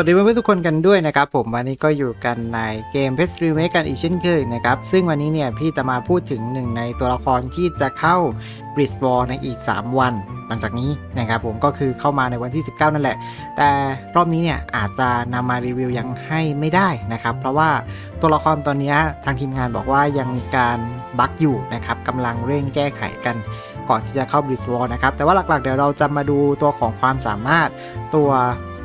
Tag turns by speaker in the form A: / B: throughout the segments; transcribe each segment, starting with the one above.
A: วัสดีเพื่อนๆทุกคนกันด้วยนะครับผมวันนี้ก็อยู่กันในเกม p e s t r e m a k e กันอีกเช่นเคยนะครับซึ่งวันนี้เนี่ยพี่จะมาพูดถึงหนึ่งในตัวละครที่จะเข้า b r i d g e w a r ในอีก 3 วัน หลังจากนี้นะครับผมก็คือเข้ามาในวันที่ 19 นั่นแหละ แต่รอบนี้เนี่ยอาจจะนำมารีวิวยังให้ไม่ได้นะครับ เพราะว่าตัวละครตอนนี้ทางทีมงานบอกว่ายังมีการบั๊กอยู่นะครับกำลังเร่งแก้ไขกันก่อนที่จะเข้า b r i d g e w a r นะครับแต่ว่าหลักๆเดี๋ยวเราจะมาดูตัวของความสามารถตัว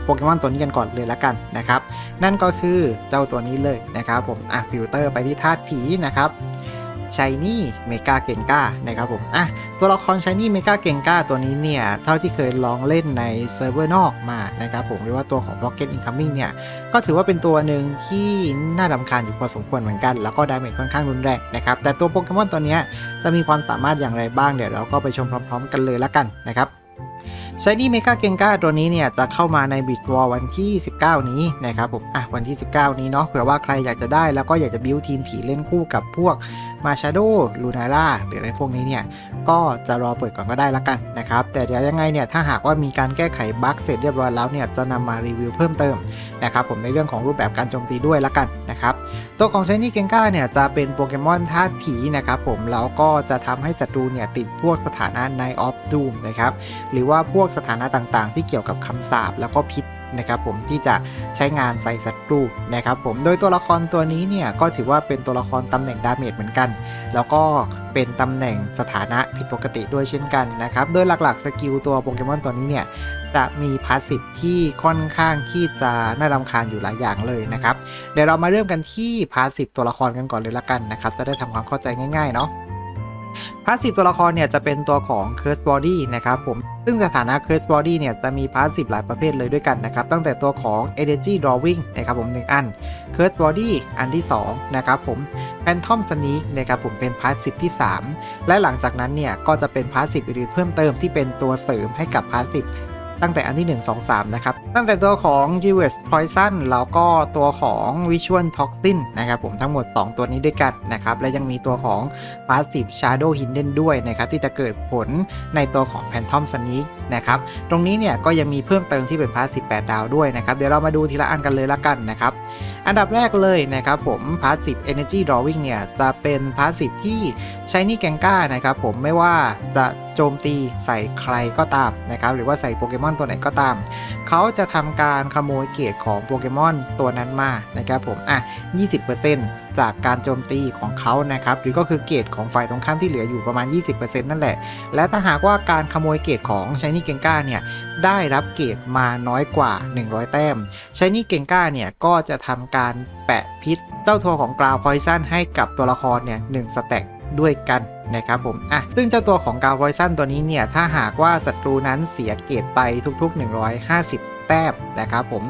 A: โปเกมอนตัวนี้กันก่อนเลยละกันนะครับ นั่นก็คือเจ้าตัวนี้เลยนะครับผมอะฟิลเตอร์ไปที่ธาตุผีนะครับชายนี่เมกาเกงก้านะครับผมอะตัวละครชายนี่เมกาเกงก้าตัวนี้เนี่ย เท่าที่เคยลองเล่นในเซิร์ฟเวอร์นอกมานะครับผมหรือว่าตัวของ Pocket Incoming เนี่ย ก็ถือว่าเป็นตัวหนึ่งที่น่ารำคาญอยู่พอสมควรเหมือนกัน แล้วก็ดาเมจค่อนข้างรุนแรงนะครับ แต่ตัวโปเกมอนตัวนี้จะมีความสามารถอย่างไรบ้างเดี๋ยวเราก็ไปชมพร้อม ๆ กันเลยละกันนะครับชายนี่เมกาเกงกาตัวนี้เนี่ยจะเข้ามาในบิ t วอลวันที่ 19 นี้นะครับผมอะวันที่ 19 นี้เนาะเผื่อว่าใครอยากจะได้แล้วก็อยากจะบิวทีมผีเล่นคู่กับพวกมาชาโดลูนาร่าหรืออะไรพวกนี้เนี่ย ก็จะรอเปิดก่อนก็ได้ละกันนะครับ แต่เดี๋ยวยังไงเนี่ย ถ้าหากว่ามีการแก้ไขบั๊กเสร็จเรียบร้อยแล้วเนี่ย จะนำมารีวิวเพิ่มเติมนะครับผมในเรื่องของรูปแบบการโจมตีด้วยละกันนะครับ ตัวของ Shiny g e n g a เนี่ย จะเป็นโปเกมอนธาตุผีนะครับผมแล้วก็จะทำให้ศัตรูเนี่ยติดพวกสถานะ Night of Doom นะครับหรือว่าพวกสถานะต่างๆ ที่เกี่ยวกับคำสาปแล้วก็พิษนะครับผมที่จะใช้งานใส่ศัตรูนะครับผมโดยตัวละครตัวนี้เนี่ยก็ถือว่าเป็นตัวละครตำแหน่งดาเมจเหมือนกัน แล้วก็เป็นตำแหน่งสถานะผิดปกติด้วยเช่นกันนะครับโดยหลักๆสกิลตัวโปเกมอนตัวนี้เนี่ยจะมีพาสซีฟที่ค่อนข้างที่จะน่ารำคาญอยู่หลายอย่างเลยนะครับเดี๋ยวเรามาเริ่มกันที่พาสซีฟตัวละครกันก่อนเลยละกันนะครับจะได้ทำความเข้าใจง่ายๆเนาะ พาสซีฟตัวละครเนี่ยจะเป็นตัวของ Curse Body นะครับผม ซึ่งสถานะ Curse Body เนี่ยจะมีพาสซีฟหลายประเภทเลยด้วยกันนะครับ ตั้งแต่ตัวของ Energy Drawing นะครับผม 1 อัน Curse Body อันที่ 2 นะครับผม Phantom Sneak นะครับผมเป็นพาสซีฟที่ 3 และหลังจากนั้นเนี่ยก็จะเป็นพาสซีฟอื่นๆเพิ่มเติมที่เป็นตัวเสริมให้กับพาสซีฟ ตั้งแต่อันที่ 1 2 3 นะครับ ตั้งแต่ตัวของ g w e s Poison แล้วก็ตัวของ Visual Toxin นะครับผมทั้งหมด 2 ตัวนี้ด้วยกันนะครับ และยังมีตัวของ Passive Shadow Hidden ด้วยนะครับ ที่จะเกิดผลในตัวของ Phantom Sneak นะครับ ตรงนี้เนี่ยก็ยังมีเพิ่มเติมที่เป็น Passive 8ดาวด้วยนะครับ เดี๋ยวเรามาดูทีละอันกันเลยละกันนะครับอันดับแรกเลยนะครับผม Passive Energy Drawing เนี่ยจะเป็น Passive ที่ Shiny g a n g a นะครับผมไม่ว่าจะโจมตีใส่ใครก็ตามนะครับหรือว่าใส่โปเกมอนตัวไหนก็ตาม เขาจะทำการขโมยเกรดของโปเกมอนตัวนั้นมานะครับผมอะ 20%จากการโจมตีของเขานะครับหรือก็คือเกรดของฝ่ายตรงข้ามที่เหลืออยู่ประมาณ 20%นั่นแหละ และถ้าหากว่าการขโมยเกรดของ Shiny g e n g a เนี่ยได้รับเกรดมาน้อยกว่า 100 แต้ม Shiny g e n g a เนี่ยก็จะทำการแปะพิษเจ้าตัวของกราวพอยซันให้กับตัวละครเนี่ยหนึ่งสแต็ก ด้วยกันนะครับผมอะซึ่งเจ้าตัวของกาวพอยซันตัวนี้เนี่ย ถ้าหากว่าศัตรูนั้นเสียเกรดไปทุกๆ 150แต้มนะครับผม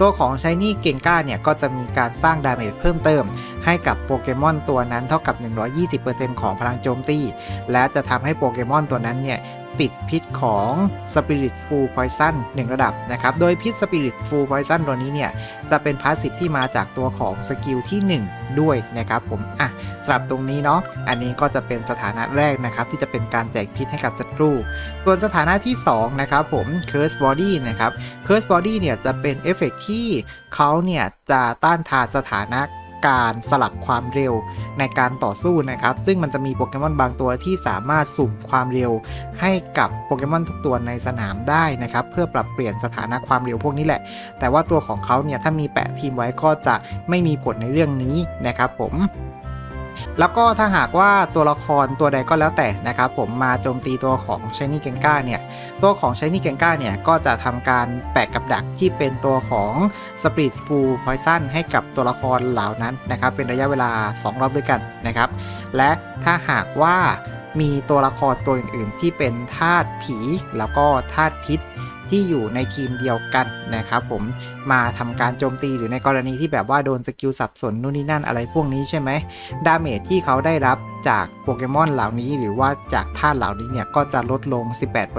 A: ตัวของชายนี่เก่งก้าเนี่ย ก็จะมีการสร้างดาเมจเพิ่มเติม ให้กับโปเกมอนตัวนั้นเท่ากับ 120%ของพลังโจมตี และจะทำให้โปเกมอนตัวนั้นเนี่ย ติดพิษของ Spirit Full Poison 1 ระดับนะครับ โดยพิษ Spirit Full Poison ตัวนี้เนี่ย จะเป็นพาสซีฟที่มาจากตัวของสกิลที่ 1 ด้วยนะครับผม อะสำหรับตรงนี้เนาะ อันนี้ก็จะเป็นสถานะแรกนะครับ ที่จะเป็นการแจกพิษให้กับศัตรู ส่วนสถานะที่ 2 นะครับผม Curse Body นะครับ Curse Body เนี่ยจะเป็นเอฟเฟกต์ที่เขาเนี่ยจะต้านทานสถานะ การสลับความเร็วในการต่อสู้นะครับ ซึ่งมันจะมีโปเกมอนบางตัวที่สามารถสุ่มความเร็ว ให้กับโปเกมอนทุกตัวในสนามได้นะครับ เพื่อปรับเปลี่ยนสถานะความเร็วพวกนี้แหละ แต่ว่าตัวของเขาเนี่ยถ้ามีแปะทีมไว้ก็จะไม่มีผลในเรื่องนี้นะครับผม แล้วก็ถ้าหากว่าตัวละครตัวใดก็แล้วแต่นะครับผมมาโจมตีตัวของ Shiny g e n g a เนี่ยตัวของ Shiny g e n g a เนี่ยก็จะทำการแปะกับดักที่เป็นตัวของสปีดสปูพอยซันให้กับตัวละครเหล่านั้นนะครับเป็นระยะเวลา 2 รอบด้วยกันนะครับและถ้าหากว่า มีตัวละครตัวอื่นๆ ที่เป็นธาตุผีแล้วก็ธาตุพิษที่อยู่ในทีมเดียวกันนะครับผมมาทำการโจมตีหรือในกรณีที่แบบว่าโดนสกิลสับสนนู่นนี่นั่นอะไรพวกนี้ใช่ไหมดาเมจที่เขาได้รับจากโปเกมอนเหล่านี้หรือว่าจากธาตุเหล่านี้เนี่ยก็จะลดลง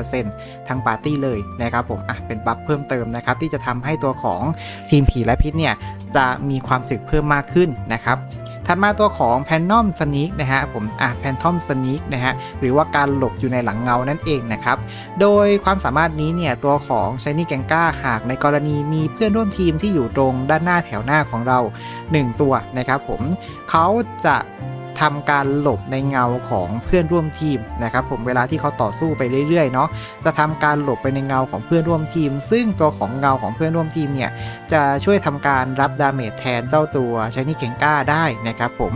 A: 18%ทั้งปาร์ตี้เลยนะครับผมอะเป็นบัฟเพิ่มเติมนะครับที่จะทำให้ตัวของทีมผีและพิษเนี่ยจะมีความถึกเพิ่มมากขึ้นนะครับ ถัดมาตัวของแพนนอมสนิกนะฮะผมอะแพนทอมสนิกนะฮะหรือว่าการหลบอยู่ในหลังเงานั่นเองนะครับ โดยความสามารถนี้เนี่ยตัวของชายนี่แกงก้าหากในกรณีมีเพื่อนร่วมทีมที่อยู่ตรงด้านหน้าแถวหน้าของเรา 1 ตัวนะครับผมเขาจะ ทำการหลบในเงาของเพื่อนร่วมทีมนะครับผมเวลาที่เขาต่อสู้ไปเรื่อยๆเนาะจะทำการหลบไปในเงาของเพื่อนร่วมทีม ซึ่งตัวของเงาของเพื่อนร่วมทีมเนี่ยจะช่วยทำการรับดาเมจแทนเจ้าตัวชนิดเก่งก้าได้นะครับผม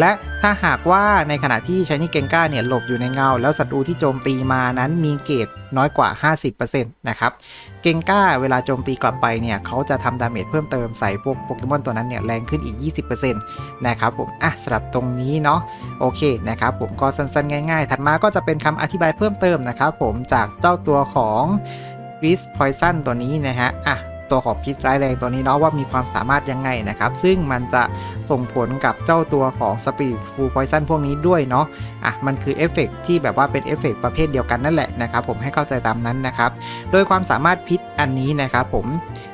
A: และถ้าหากว่าในขณะที่ช h นี่เกงก้าเนี่ยหลบอยู่ในเงา แล้วศัตรูที่โจมตีมานั้นมีเกรดน้อยกว่า 50%นะครับ เกงก้าเวลาโจมตีกลับไปเนี่ยเขาจะทำดาเมจเพิ่มเติมใส่พวกโปเกมอนตัวนั้นเนี่ยแรงขึ้นอีก 20%นะครับผม อะสำหรับตรงนี้เนาะโอเคนะครับผมก็สั้นๆ ง่ายๆ ถัดมาก็จะเป็นคำอธิบายเพิ่มเติมนะครับผมจากเจ้าตัวของ r i s Poison ตัวนี้นะฮะ อะ ตัวของพิษร้ายแรงตัวนี้เนาะว่ามีความสามารถยังไงนะครับ ซึ่งมันจะส่งผลกับเจ้าตัวของสปีดฟูพ้อยซันพวกนี้ด้วยเนาะอะมันคือเอฟเฟกที่แบบว่าเป็นเอฟเฟกประเภทเดียวกันนั่นแหละนะครับ ผมให้เข้าใจตามนั้นนะครับ โดยความสามารถพิษอันนี้นะครับผม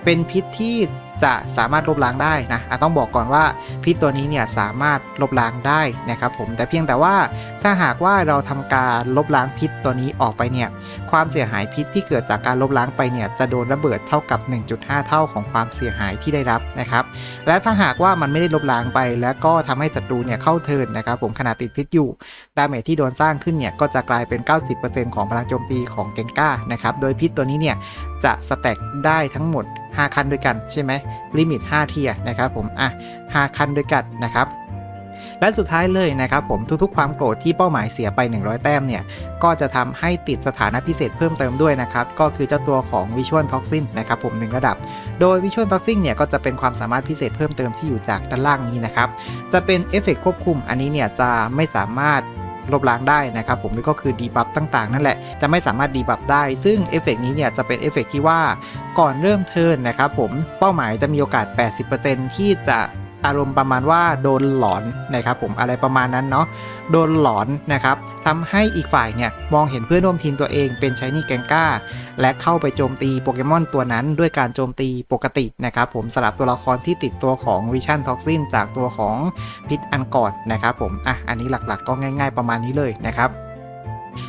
A: เป็นพิษที่ จะสามารถลบล้างได้นะต้องบอกก่อนว่าพิษตัวนี้เนี่ยสามารถลบล้างได้นะครับผมแต่เพียงแต่ว่าถ้าหากว่าเราทำการลบล้างพิษตัวนี้ออกไปเนี่ยความเสียหายพิษที่เกิดจากการลบล้างไปเนี่ยจะโดนระเบิดเท่ากับ 1.5 เท่าของความเสียหายที่ได้รับนะครับและถ้าหากว่ามันไม่ได้ลบล้างไป แล้วก็ทำให้ศัตรูเนี่ยเข้าเทินนะครับผมขณะติดพิษอยู่ดาเมจที่โดนสร้างขึ้นเนี่ยก็จะกลายเป็น 90%ของพลังโจมตีของเกนก้านะครับโดยพิษตัวนี้เนี่ย จะสแต็กได้ทั้งหมด5คันด้วยกันใช่ไหมลิมิต 5 เทียร์นะครับผมอะ5คันด้วยกันนะครับและสุดท้ายเลยนะครับผมทุกๆ ความโกรธที่เป้าหมายเสียไป 100 แต้มเนี่ย ก็จะทำให้ติดสถานะพิเศษเพิ่มเติมด้วยนะครับ ก็คือเจ้าตัวของ Visual Toxin นะครับผม 1 ระดับ โดย Visual Toxin เนี่ยก็จะเป็นความสามารถพิเศษเพิ่มเติมที่อยู่จากด้านล่างนี้นะครับ จะเป็นเอฟเฟกควบคุมอันนี้เนี่ยจะไม่สามารถ ลบล้างได้นะครับผมนี่ก็คือดีบัฟต่างๆ นั่นแหละจะไม่สามารถดีบัฟได้ ซึ่งเอฟเฟกนี้เนี่ยจะเป็นเอฟเฟกที่ว่าก่อนเริ่มเทิร์นนะครับผมเป้าหมายจะมีโอกาส 80%ที่จะ อารมณ์ประมาณว่าโดนหลอนนะครับผมอะไรประมาณนั้นเนาะโดนหลอนนะครับทำให้อีกฝ่ายเนี่ยมองเห็นเพื่อนร่วมทีมตัวเองเป็นชายนี่แกงก้า และเข้าไปโจมตีโปเกมอนตัวนั้นด้วยการโจมตีปกตินะครับผมสลับตัวละครที่ติดตัวของวิชั่นท็อกซินจากตัวของพิษอันก่อนนะครับผมอะอันนี้หลักๆก็ง่าย ๆ ประมาณนี้เลยนะครับ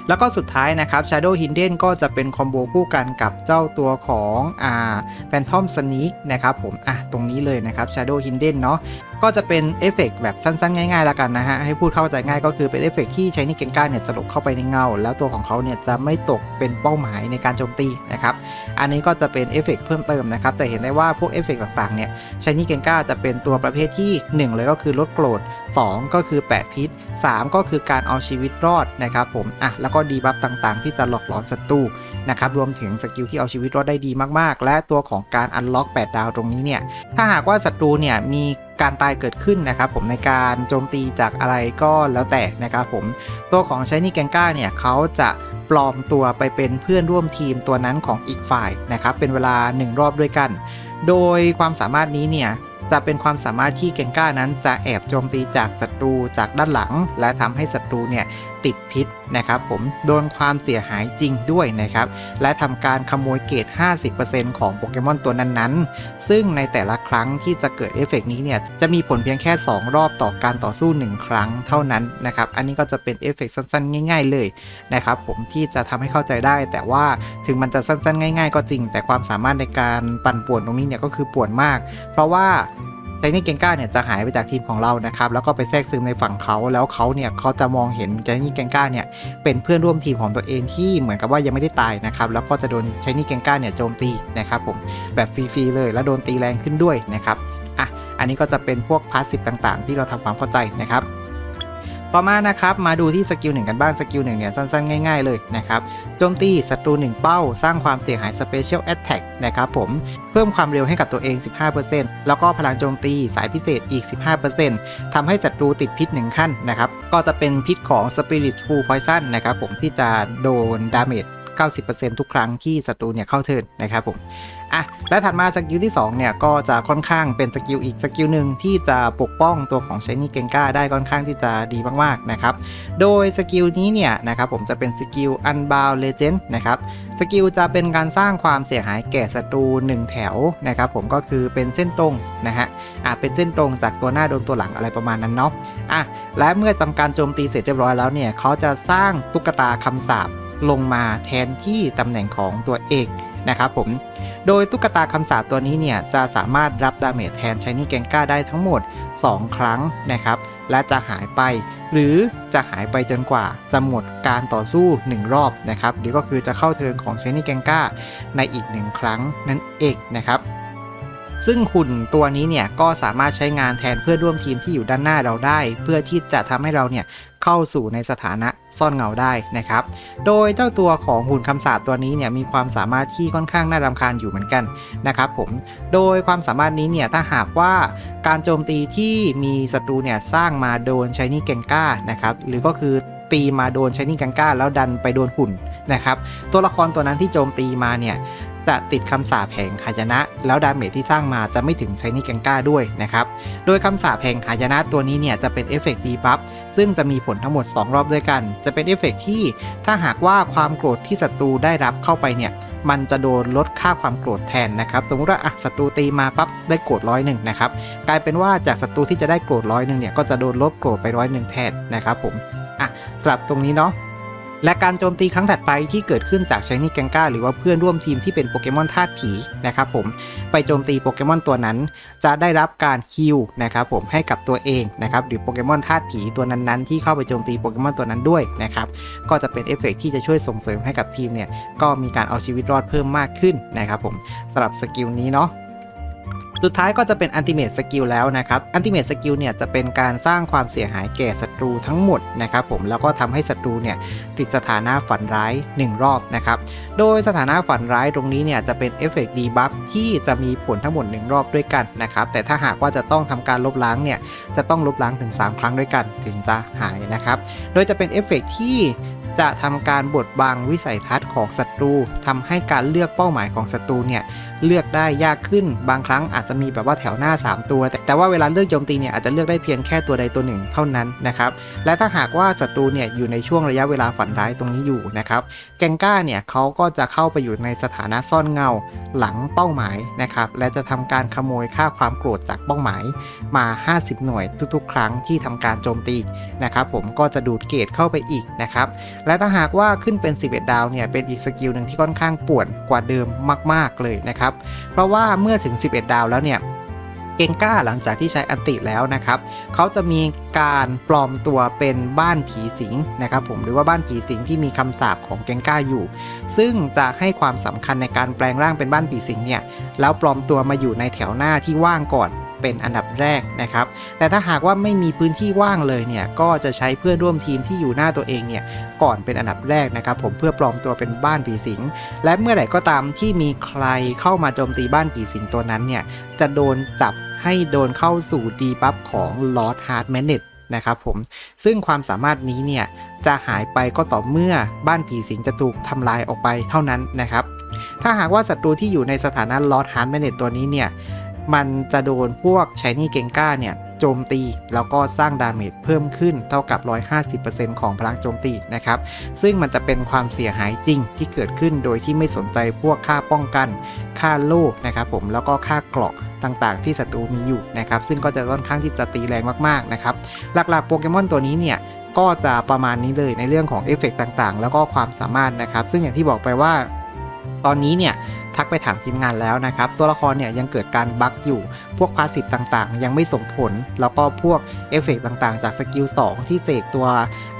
A: แล้วก็สุดท้ายนะครับ Shadow Hidden ก็จะเป็นคอมโบคู่กันกับเจ้าตัวของอ่า Phantom Sneak นะครับผมอะตรงนี้เลยนะครับ Shadow Hidden เนาะก็จะเป็นเอฟเฟกแบบสั้นๆ ง่ายๆแล้วกันนะฮะ ให้พูดเข้าใจง่ายก็คือเป็นเอฟเฟกที่ใช้นิเกนก้าเนี่ยจะหลบเข้าไปในเงา แล้วตัวของเขาเนี่ยจะไม่ตกเป็นเป้าหมายในการโจมตีนะครับ อันนี้ก็จะเป็นเอฟเฟกเพิ่มเติมนะครับ แต่เห็นได้ว่าพวกเอฟเฟกต่างๆเนี่ยใช้นิเกนก้าจะเป็นตัวประเภทที่ 1 เลยก็คือลดโกรธ 2 ก็คือแปะพิษ 3 ก็คือการเอาชีวิตรอดนะครับผมอะแล้วก็ดีบัฟต่างๆ ที่จะหลอกหลอนศัตรู นะครับรวมถึงสกิลที่เอาชีวิตรอดได้ดีมากๆ และตัวของการอันล็อก 8 ดาวตรงนี้เนี่ยถ้าหากว่าศัตรูเนี่ยมีการตายเกิดขึ้นนะครับผมในการโจมตีจากอะไรก็แล้วแต่นะครับผมตัวของช h นี่แกงก้าเนี่ยเขาจะปลอมตัวไปเป็นเพื่อนร่วมทีมตัวนั้นของอีกฝ่ายนะครับเป็นเวลา 1 รอบด้วยกัน โดยความสามารถนี้เนี่ยจะเป็นความสามารถที่เกงก้านั้นจะแอบโจมตีจากศัตรูจากด้านหลัง และทำให้ศัตรูเนี่ย ติดพิษนะครับผมโดนความเสียหายจริงด้วยนะครับและทำการขโมยเกรด 50%ของโปเกมอนตัวนั้นๆ ซึ่งในแต่ละครั้งที่จะเกิดเอฟเฟกนี้เนี่ยจะมีผลเพียงแค่ 2 รอบต่อการต่อสู้ 1 ครั้งเท่านั้นนะครับอันนี้ก็จะเป็นเอฟเฟกสั้นๆ ง่าย ๆ เลยนะครับผมที่จะทำให้เข้าใจได้ แต่ว่าถึงมันจะสั้นๆ ง่าย ๆ ก็จริง แต่ความสามารถในการปั่นป่วนตรงนี้เนี่ยก็คือป่วนมาก เพราะว่า ไจนี่เกงก้าเนี่ยจะหายไปจากทีมของเรานะครับแล้วก็ไปแทรกซึมในฝั่งเขาแล้วเขาเนี่ยเขาจะมองเห็นไจนี่เกงก้าเนี่ยเป็นเพื่อนร่วมทีมของตัวเองที่เหมือนกับว่ายังไม่ได้ตายนะครับแล้วก็จะโดนไจนี่เกงก้าเนี่ยโจมตีนะครับผมแบบฟรีๆเลย แล้วโดนตีแรงขึ้นด้วยนะครับอะอันนี้ก็จะเป็นพวกพาสซีฟต่างๆ ที่เราทำความเข้าใจนะครับ ต่อมานะครับมาดูที่สกิลหนึ่งกันบ้างสกิลหนึ่งเนี่ยสั้นๆ ง่ายๆเลยนะครับโจมตีศัตรู 1 เป้า สร้างความเสียหาย Special Attack นะครับผมเพิ่มความเร็วให้กับตัวเอง 15%แล้วก็พลังโจมตีสายพิเศษอีก 15%ทำให้ศัตรูติดพิษ 1 ขั้นนะครับก็จะเป็นพิษของ Spirit f o o l Poison นะครับผมที่จะโดนดาเมจ 90%ทุกครั้งที่ศัตรูเนี่ยเข้าเทิร์นนะครับผมอะและถัดมาสกิลที่2เนี่ยก็จะค่อนข้างเป็นสกิลอีกสกิลหนึ่งที่จะปกป้องตัวของ Shiny g e n g a ได้ค่อนข้างที่จะดีมากๆนะครับโดยสกิลนี้เนี่ยนะครับผมจะเป็นสกิล Unbound Legend นะครับสกิลจะเป็นการสร้างความเสียหายแก่ศัตรู 1 แถวนะครับผมก็คือเป็นเส้นตรงนะฮะอะเป็นเส้นตรงจากตัวหน้าโดนตัวหลังอะไรประมาณนั้นเนาะอะและเมื่อทำการโจมตีเสร็จเรียบร้อยแล้วเนี่ยเขาจะสร้างตุ๊กตาคำสาป ลงมาแทนที่ตำแหน่งของตัวเอกนะครับผม โดยตุ๊กตาคำสาปตัวนี้เนี่ยจะสามารถรับดาเมจแทนชายนี่แกงก้าได้ทั้งหมด 2 ครั้งนะครับ และจะหายไป หรือจะหายไปจนกว่าจะหมดการต่อสู้ 1 รอบนะครับหรือก็คือจะเข้าเทิร์นของชายนี่แกงก้าในอีก 1 ครั้งนั่นเองนะครับ ซึ่งหุ่นตัวนี้เนี่ยก็สามารถใช้งานแทนเพื่อนร่วมทีมที่อยู่ด้านหน้าเราได้ เพื่อที่จะทำให้เราเนี่ยเข้าสู่ในสถานะซ่อนเงาได้นะครับ โดยเจ้าตัวของหุ่นคำสาปตัวนี้เนี่ยมีความสามารถที่ค่อนข้างน่ารำคาญอยู่เหมือนกันนะครับผม โดยความสามารถนี้เนี่ยถ้าหากว่าการโจมตีที่มีศัตรูเนี่ยสร้างมาโดนชายนี่แกงก้านะครับหรือก็คือตีมาโดนชายนี่แกงก้าแล้วดันไปโดนหุ่นนะครับ ตัวละครตัวนั้นที่โจมตีมาเนี่ย จะติดคำสาปแห่งหายนะ แล้วดาเมจที่สร้างมาจะไม่ถึงชายนี่แกงก้าด้วยนะครับ โดยคำสาปแห่งหายนะตัวนี้เนี่ยจะเป็นเอฟเฟกต์ดีบัฟซึ่งจะมีผลทั้งหมด 2 รอบด้วยกัน จะเป็นเอฟเฟกต์ที่ถ้าหากว่าความโกรธที่ศัตรูได้รับเข้าไปเนี่ยมันจะโดนลดค่าความโกรธแทนนะครับ สมมติว่าอะศัตรูตีมาปั๊บได้โกรธร้อยหนึ่งนะครับ กลายเป็นว่าจากศัตรูที่จะได้โกรธร้อยหนึ่งเนี่ยก็จะโดนลดโกรธไปร้อยหนึ่งแทนนะครับผมอะสำหรับตรงนี้เนาะ และการโจมตีครั้งถัดไปที่เกิดขึ้นจากชายนี่แกงก้าหรือว่าเพื่อนร่วมทีมที่เป็นโปเกมอนธาตุผีนะครับผมไปโจมตีโปเกมอนตัวนั้น จะได้รับการฮิลนะครับผมให้กับตัวเองนะครับหรือโปเกมอนธาตุผีตัวนั้นๆ ที่เข้าไปโจมตีโปเกมอนตัวนั้นด้วยนะครับก็จะเป็นเอฟเฟกต์ที่จะช่วยส่งเสริมให้กับทีมเนี่ยก็มีการเอาชีวิตรอดเพิ่มมากขึ้นนะครับผมสำหรับสกิลนี้เนาะ สุดท้ายก็จะเป็นอันติเม e สกิลแล้วนะครับอันติเม e สกิลเนี่ยจะเป็นการสร้างความเสียหายแก่ศัตรูทั้งหมดนะครับผมแล้วก็ทำให้ศัตรูเนี่ยติดสถานะฝันร้าย 1 รอบนะครับโดยสถานะฝันร้ายตรงนี้เนี่ยจะเป็นเอฟเฟกต์ดีบัฟที่จะมีผลทั้งหมด 1 รอบด้วยกันนะครับแต่ถ้าหากว่าจะต้องทำการลบล้างเนี่ยจะต้องลบล้างถึง 3 ครั้งด้วยกันถึงจะหายนะครับโดยจะเป็นเอฟเฟกต์ที่ จะทำการบดบังวิสัยทัศน์ของศัตรูทำให้การเลือกเป้าหมายของศัตรูเนี่ยเลือกได้ยากขึ้น บางครั้งอาจจะมีแบบว่าแถวหน้า 3 ตัว แต่แต่ว่าเวลาเลือกโจมตีเนี่ยอาจจะเลือกได้เพียงแค่ตัวใดตัวหนึ่งเท่านั้นนะครับ และถ้าหากว่าศัตรูเนี่ยอยู่ในช่วงระยะเวลาฝันร้ายตรงนี้อยู่นะครับ แกงก้าเนี่ยเขาก็จะเข้าไปอยู่ในสถานะซ่อนเงาหลังเป้าหมายนะครับ และจะทำการขโมยค่าความโกรธจากเป้าหมายมา 50 หน่วยทุกๆ ครั้งที่ทำการโจมตีนะครับ ผมก็จะดูดเกรดเข้าไปอีกนะครับและถ้าหากว่าขึ้นเป็น 11 ดาวเนี่ยเป็นอีกสกิลหนึ่งที่ค่อนข้างป่วนกว่าเดิมมาก ๆเลยนะครับ เพราะว่าเมื่อถึง 11 ดาวแล้วเนี่ยเกงก้าหลังจากที่ใช้อันติแล้วนะครับ เขาจะมีการปลอมตัวเป็นบ้านผีสิงนะครับผมหรือว่าบ้านผีสิงที่มีคำสาปของเกงก้าอยู่ ซึ่งจะให้ความสำคัญในการแปลงร่างเป็นบ้านผีสิงเนี่ยแล้วปลอมตัวมาอยู่ในแถวหน้าที่ว่างก่อน เป็นอันดับแรกนะครับ แต่ถ้าหากว่าไม่มีพื้นที่ว่างเลยเนี่ยก็จะใช้เพื่อนร่วมทีมที่อยู่หน้าตัวเองเนี่ยก่อนเป็นอันดับแรกนะครับผมเพื่อปลอมตัวเป็นบ้านผีสิง และเมื่อไหร่ก็ตามที่มีใครเข้ามาโจมตีบ้านผีสิงตัวนั้นเนี่ยจะโดนจับให้โดนเข้าสู่ดีบัฟของ Lord Hard m a n e t นะครับผมซึ่งความสามารถนี้เนี่ยจะหายไปก็ต่อเมื่อบ้านผีสิงจะถูกทำลายออกไปเท่านั้นนะครับ ถ้าหากว่าศัตรูที่อยู่ในสถานะ Lord Hard m a n e t ตัวนี้เนี่ย มันจะโดนพวก Shiny g e n g a เนี่ยโจมตี แล้วก็สร้างดาเมจเพิ่มขึ้นเท่ากับ 150%ของพลังโจมตีนะครับ ซึ่งมันจะเป็นความเสียหายจริงที่เกิดขึ้นโดยที่ไม่สนใจพวกค่าป้องกัน ค่าโล่นะครับผมแล้วก็ค่าเกราะต่างๆ ที่ศัตรูมีอยู่นะครับ ซึ่งก็จะค่อนข้างที่จะตีแรงมากๆนะครับ หลักๆโปเกมอนตัวนี้เนี่ยก็จะประมาณนี้เลยในเรื่องของเอฟเฟกต่างๆ แล้วก็ความสามารถนะครับ ซึ่งอย่างที่บอกไปว่าตอนนี้เนี่ย ทักไปถามทีมงานแล้วนะครับ ตัวละครเนี่ยยังเกิดการบั๊กอยู่ พวกพาสซีฟต่างๆ ยังไม่ส่งผล แล้วก็พวกเอฟเฟกต่างๆ จากสกิล2 ที่เสกตัว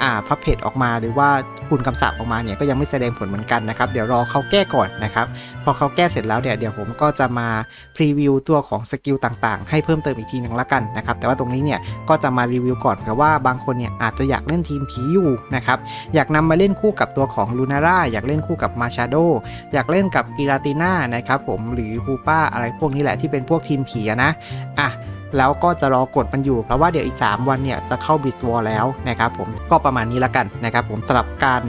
A: อ่าพับเพจออกมา หรือว่าคุณคำสาปออกมาเนี่ยก็ยังไม่แสดงผลเหมือนกันนะครับ เดี๋ยวรอเขาแก้ก่อนนะครับ พอเขาแก้เสร็จแล้วเนี่ยเดี๋ยวผมก็จะมาพรีวิวตัวของสกิลต่างๆ ให้เพิ่มเติมอีกทีหนึ่งละกันนะครับแต่ว่าตรงนี้เนี่ยก็จะมารีวิวก่อนเพราะว่าบางคนเนี่ยอาจจะอยากเล่นทีมผีอยู่นะครับอยากนำมาเล่นคู่กับตัวของลูนาร่าอยากเล่นคู่กับมาชาโดอยากเล่นกับกิราติน่านะครับผมหรือฮูป้าอะไรพวกนี้แหละที่เป็นพวกทีมผีนะอะ แล้วก็จะรอกดมันอยู่เพราะว่าเดี๋ยวอีก 3 วันเนี่ยจะเข้าบิสวอลแล้วนะครับผมก็ประมาณนี้ละกันนะครับผมสำหรับการ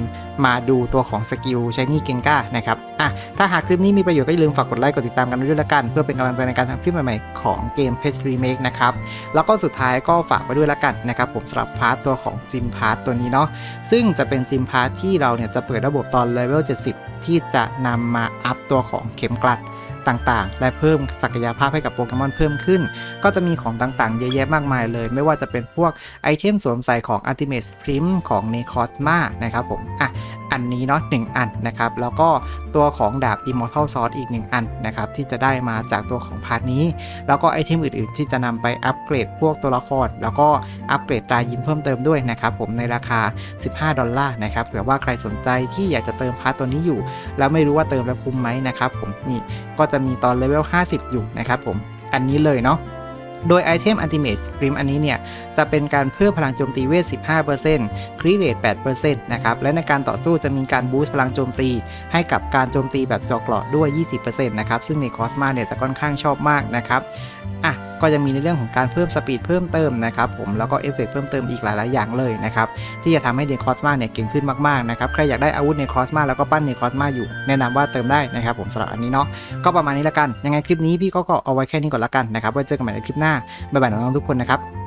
A: มาดูตัวของสกิลชายนี่เกงก้านะครับอะถ้าหากคลิปนี้มีประโยชน์ก็อย่าลืมฝากกดไลค์กดติดตามกันด้วยละกัน เพื่อเป็นกำลังใจในการทำคลิปใหม่ๆของเกม p e s Remake นะครับแล้วก็สุดท้ายก็ฝากไว้ด้วยละกันนะครับผมสำหรับพาร์ทตัวของจิมพาร์ทตัวนี้เนาะซึ่งจะเป็นจิมพาร์ทที่เราเนี่ยจะเปิดระบบตอนเลเวล70 ที่จะนำมาอัพตัวของเข็มกลัด ต่างๆ และเพิ่มศักยภาพให้กับโปเกมอนเพิ่มขึ้น ก็จะมีของต่างๆ เยอะแยะมากมายเลย ไม่ว่าจะเป็นพวกไอเทมสวมใส่ของ Ultimate Sprint ของ n e c r o s m a นะครับผมอะ อันนี้เนาะหนึ่งอันนะครับ แล้วก็ตัวของดาบ Immortal Sword อีก 1 อันนะครับ ที่จะได้มาจากตัวของพาร์ทนี้ แล้วก็ไอเทมอื่นๆ ที่จะนำไปอัปเกรดพวกตัวละคร แล้วก็อัปเกรดตรายิ้มเพิ่มเติมด้วยนะครับ ผมในราคา 15 ดอลลาร์นะครับเผื่อว่าใครสนใจที่อยากจะเติมพาร์ทตัวนี้อยู่ แล้วไม่รู้ว่าเติมแล้วคุ้มไหมนะครับผมนี่ก็จะมีตอนเลเวล50 อยู่นะครับผมอันนี้เลยเนาะ โดยไอเทม Ultimate Sprint อันนี้เนี่ย จะเป็นการเพิ่มพลังโจมตีเวท 15%ครีเรท8%นะครับ และในการต่อสู้จะมีการบูสต์พลังโจมตี ให้กับการโจมตีแบบจอกกรอดด้วย 20%นะครับ ซึ่งในคอสมาเนี่ยจะค่อนข้างชอบมากนะครับ อะ ก็จะมีในเรื่องของการเพิ่มสปีดเพิ่มเติมนะครับผมแล้วก็เอฟเฟกต์เพิ่มเติมอีกหลายๆอย่างเลยนะครับที่จะทำให้เดนคอสมาเนี่ยเก่งขึ้นมากๆนะครับใครอยากได้อาวุธในคอสมาแล้วก็ปั้นในคอสมาอยู่ แนะนำว่าเติมได้นะครับผมสำหรับอันนี้เนาะก็ประมาณนี้ละกันยังไงคลิปนี้พี่ก็ก็เอาไว้แค่นี้ก่อนละกันนะครับไว้เจอกันใหม่ในคลิปหน้าบ๊ายบายน้องๆทุกคนนะครับ